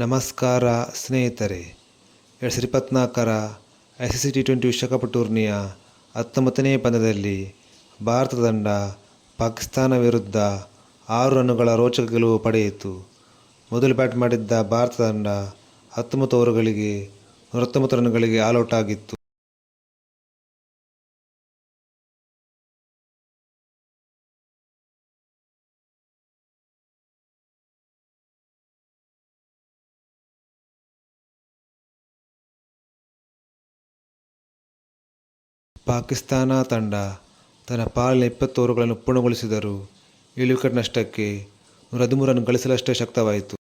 ನಮಸ್ಕಾರ ಸ್ನೇಹಿತರೆ. ಎರಡು ಸಾವಿರದ ಇಪ್ಪತ್ತ್ನಾಲ್ಕರ I C C T twenty ವಿಶ್ವಕಪ್ ಟೂರ್ನಿಯ ಹತ್ತೊಂಬತ್ತನೇ ಪಂದ್ಯದಲ್ಲಿ ಭಾರತ ತಂಡ ಪಾಕಿಸ್ತಾನ ವಿರುದ್ಧ ಆರು ರನ್ನುಗಳ ರೋಚಕ ಗೆಲುವು ಪಡೆಯಿತು. ಮೊದಲು ಬ್ಯಾಟ್ ಮಾಡಿದ್ದ ಭಾರತ ತಂಡ ಹತ್ತೊಂಬತ್ತು ಓವರುಗಳಿಗೆ ನೂರತ್ತೊಂಬತ್ತು ರನ್ಗಳಿಗೆ ಆಲ್ಔಟ್ ಆಗಿತ್ತು. ಪಾಕಿಸ್ತಾನ ತಂಡ ತನ್ನ ಪಾಲಿನ ಇಪ್ಪತ್ತು ಪೂರ್ಣಗೊಳಿಸಿದರೂ. ಏಳು ವಿಕೆಟ್ ನಷ್ಟಕ್ಕೆ ನೂರ ಹದಿಮೂರು ರನ್ ಗಳಿಸಲಷ್ಟೇ ಶಕ್ತವಾಯಿತು.